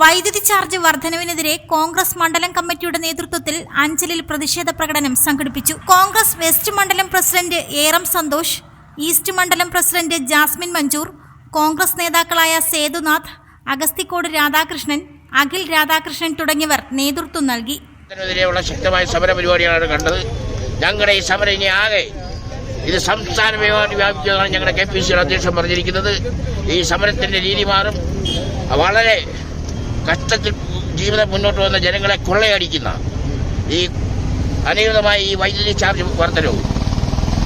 വൈദ്യുതി ചാർജ് വർധനവിനെതിരെ കോൺഗ്രസ് മണ്ഡലം കമ്മിറ്റിയുടെ നേതൃത്വത്തിൽ അഞ്ചലിൽ പ്രതിഷേധ പ്രകടനം സംഘടിപ്പിച്ചു. കോൺഗ്രസ് വെസ്റ്റ് മണ്ഡലം പ്രസിഡന്റ് ഏറം സന്തോഷ് ഈസ്റ്റ് മണ്ഡലം പ്രസിഡന്റ് ജാസ്മിൻ മഞ്ചൂർ കോൺഗ്രസ് നേതാക്കളായ സേതുനാഥ് അഗസ്തിക്കോട് രാധാകൃഷ്ണൻ അഖിൽ രാധാകൃഷ്ണൻ തുടങ്ങിയവർ നേതൃത്വം നൽകി. ശക്തമായ സമര പരിപാടിയാണ് കണ്ടത്. ഞങ്ങളുടെ ഈ സമരം ഇനി ആകെ ഇത് സംസ്ഥാന വ്യാപിച്ചതാണ് ഞങ്ങളുടെ കെ പി സി അധ്യക്ഷൻ പറഞ്ഞിരിക്കുന്നത്. ഈ സമരത്തിന്റെ രീതി മാറും. വളരെ കഷ്ടത്തിൽ ജീവിതം മുന്നോട്ട് വന്ന ജനങ്ങളെ കൊള്ളയടിക്കുന്ന ഈ അനിയമിതമായ ഈ വൈദ്യുതി ചാർജ് വർധനവും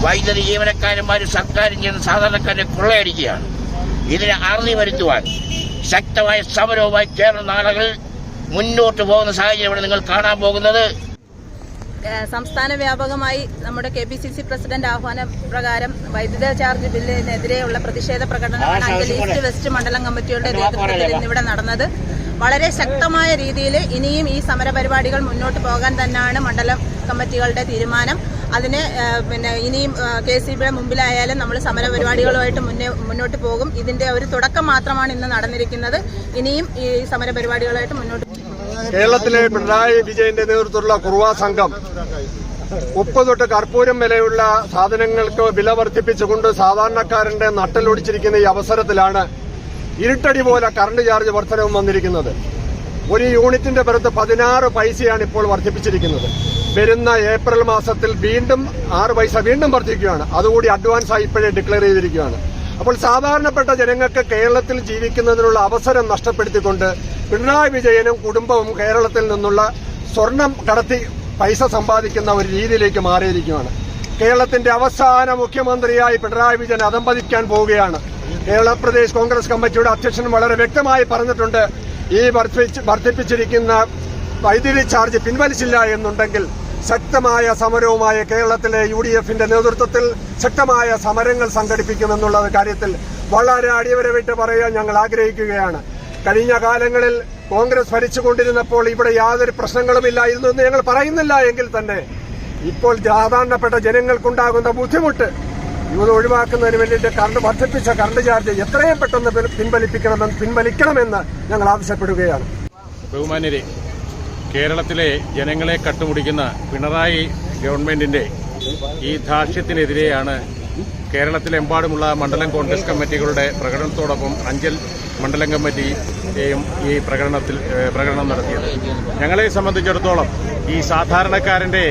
വൈദ്യുതി ജീവനക്കാരന്മാരും സർക്കാരും ചെയ്യുന്ന സാധാരണക്കാരെ കൊള്ളയടിക്കുകയാണ്. ഇതിനെ അറുതി വരുത്തുവാൻ ശക്തമായ സമരവുമായി കേരള നാളുകൾ മുന്നോട്ട് പോകുന്ന സാഹചര്യമാണ് നിങ്ങൾ കാണാൻ പോകുന്നത്. സംസ്ഥാന വ്യാപകമായി നമ്മുടെ K P C C president ആഹ്വാന പ്രകാരം വൈദ്യുത ചാർജ് ബില്ലിനെതിരെയുള്ള പ്രതിഷേധ പ്രകടനമാണ് അഞ്ചൽ ഈസ്റ്റ് വെസ്റ്റ് മണ്ഡലം കമ്മിറ്റിയുടെ നേതൃത്വത്തിൽ ഇന്നിവിടെ നടന്നത്. വളരെ ശക്തമായ രീതിയിൽ ഇനിയും ഈ സമര പരിപാടികൾ മുന്നോട്ട് പോകാൻ തന്നെയാണ് മണ്ഡലം കമ്മിറ്റികളുടെ തീരുമാനം. അതിന് പിന്നെ ഇനിയും കെ സി ബിയുടെ മുമ്പിലായാലും നമ്മൾ സമരപരിപാടികളുമായിട്ട് മുന്നേ മുന്നോട്ട് പോകും. ഇതിന്റെ ഒരു തുടക്കം മാത്രമാണ് ഇന്ന് നടന്നിരിക്കുന്നത്. ഇനിയും ഈ സമരപരിപാടികളായിട്ട് മുന്നോട്ട് കേരളത്തിലെ പിണറായി വിജയന്റെ നേതൃത്വത്തിലുള്ള കുറുവ സംഘം ഉപ്പ് തൊട്ട് കർപ്പൂരം വിലയുള്ള സാധനങ്ങൾക്ക് വില വർദ്ധിപ്പിച്ചുകൊണ്ട് സാധാരണക്കാരന്റെ നട്ടലൊടിച്ചിരിക്കുന്ന ഈ അവസരത്തിലാണ് ഇരുട്ടടി പോലെ കറണ്ട് ചാർജ് വർധനവും വന്നിരിക്കുന്നത്. ഒരു യൂണിറ്റിന്റെ പുറത്ത് പതിനാറ് പൈസയാണ് ഇപ്പോൾ വർദ്ധിപ്പിച്ചിരിക്കുന്നത്. വരുന്ന ഏപ്രിൽ മാസത്തിൽ വീണ്ടും ആറ് പൈസ വീണ്ടും വർദ്ധിക്കുകയാണ്. അതുകൂടി അഡ്വാൻസ് ആയി ഇപ്പോഴേ ഡിക്ലെയർ ചെയ്തിരിക്കുകയാണ്. അപ്പോൾ സാധാരണപ്പെട്ട ജനങ്ങൾക്ക് കേരളത്തിൽ ജീവിക്കുന്നതിനുള്ള അവസരം നഷ്ടപ്പെടുത്തിക്കൊണ്ട് പിണറായി വിജയനും കുടുംബവും കേരളത്തിൽ നിന്നുള്ള സ്വർണം കടത്തി പൈസ സമ്പാദിക്കുന്ന ഒരു രീതിയിലേക്ക് മാറിയിരിക്കുകയാണ്. കേരളത്തിന്റെ അവസാന മുഖ്യമന്ത്രിയായി പിണറായി വിജയൻ അതമ്പതിക്കാൻ പോവുകയാണ്. കേരള പ്രദേശ് കോൺഗ്രസ് കമ്മിറ്റിയുടെ അധ്യക്ഷൻ വളരെ വ്യക്തമായി പറഞ്ഞിട്ടുണ്ട് ഈ വർദ്ധിപ്പിച്ച് വർദ്ധിപ്പിച്ചിരിക്കുന്ന വൈദ്യുതി ചാർജ് പിൻവലിച്ചില്ല എന്നുണ്ടെങ്കിൽ ശക്തമായ സമരവുമായ കേരളത്തിലെ യു ഡി എഫിന്റെ നേതൃത്വത്തിൽ ശക്തമായ സമരങ്ങൾ സംഘടിപ്പിക്കുമെന്നുള്ള കാര്യത്തിൽ വളരെ അടിയവരവിട്ട് പറയാൻ ഞങ്ങൾ ആഗ്രഹിക്കുകയാണ്. കഴിഞ്ഞ കാലങ്ങളിൽ കോൺഗ്രസ് ഭരിച്ചുകൊണ്ടിരുന്നപ്പോൾ ഇവിടെ യാതൊരു പ്രശ്നങ്ങളുമില്ലായിരുന്നു എന്ന് ഞങ്ങൾ പറയുന്നില്ല എങ്കിൽ തന്നെ ഇപ്പോൾ സാധാരണപ്പെട്ട ജനങ്ങൾക്കുണ്ടാകുന്ന ബുദ്ധിമുട്ട് ഇത് ഒഴിവാക്കുന്നതിന് വേണ്ടിയിട്ട് കറണ്ട് വർദ്ധിപ്പിച്ച കറണ്ട് ചാർജ് എത്രയും പെട്ടെന്ന് പിൻ- പിൻവലിപ്പിക്കണമെന്ന് പിൻവലിക്കണമെന്ന് ഞങ്ങൾ ആവശ്യപ്പെടുകയാണ്. ബഹുമാന്യരെ കേരളത്തിലെ ജനങ്ങളെ കട്ടുമുടിക്കുന്ന പിണറായി ഗവൺമെന്റിന്റെ ഈ ധാർഷ്ട്യത്തിനെതിരെയാണ് കേരളത്തിലെമ്പാടുമുള്ള മണ്ഡലം കോൺഗ്രസ് കമ്മിറ്റികളുടെ പ്രകടനത്തോടൊപ്പം അഞ്ചൽ മണ്ഡലം കമ്മിറ്റിയെയും ഈ പ്രകടനത്തിൽ പ്രകടനം നടത്തിയത്. ഞങ്ങളെ സംബന്ധിച്ചിടത്തോളം ഈ സാധാരണക്കാരന്റെ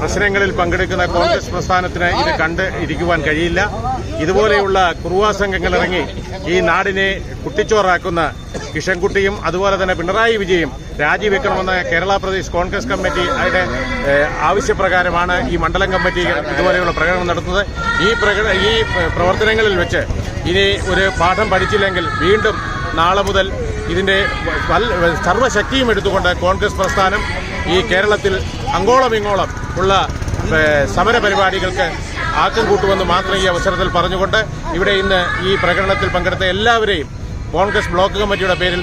പ്രശ്നങ്ങളിൽ പങ്കെടുക്കുന്ന കോൺഗ്രസ് പ്രസ്ഥാനത്തിന് ഇത് കണ്ട് ഇരിക്കുവാൻ കഴിയില്ല. ഇതുപോലെയുള്ള കുറുവാ സംഘങ്ങൾ ഇറങ്ങി ഈ നാടിനെ കുട്ടിച്ചോറാക്കുന്ന കിഷൻകുട്ടിയും അതുപോലെ തന്നെ പിണറായി വിജയും രാജിവെക്കണമെന്ന കേരള പ്രദേശ് കോൺഗ്രസ് കമ്മിറ്റി അതിന്റെ ആവശ്യപ്രകാരമാണ് ഈ മണ്ഡലം കമ്മിറ്റി ഇതുപോലെയുള്ള പ്രകടനം നടത്തുന്നത്. ഈ ഈ പ്രവർത്തനങ്ങളിൽ വെച്ച് ഇനി ഒരു പാഠം പഠിച്ചില്ലെങ്കിൽ വീണ്ടും നാളെ മുതൽ ഇതിന്റെ സർവശക്തിയും എടുത്തുകൊണ്ട് കോൺഗ്രസ് പ്രസ്ഥാനം ഈ കേരളത്തിൽ അങ്ങോളം ഇങ്ങോളം ഉള്ള സമര പരിപാടികൾക്ക് ആക്കം കൂട്ടുമെന്ന് മാത്രം ഈ അവസരത്തിൽ പറഞ്ഞുകൊണ്ട് ഇവിടെ ഇന്ന് ഈ പ്രകടനത്തിൽ പങ്കെടുത്ത എല്ലാവരെയും കോൺഗ്രസ് ബ്ലോക്ക് കമ്മിറ്റിയുടെ പേരിൽ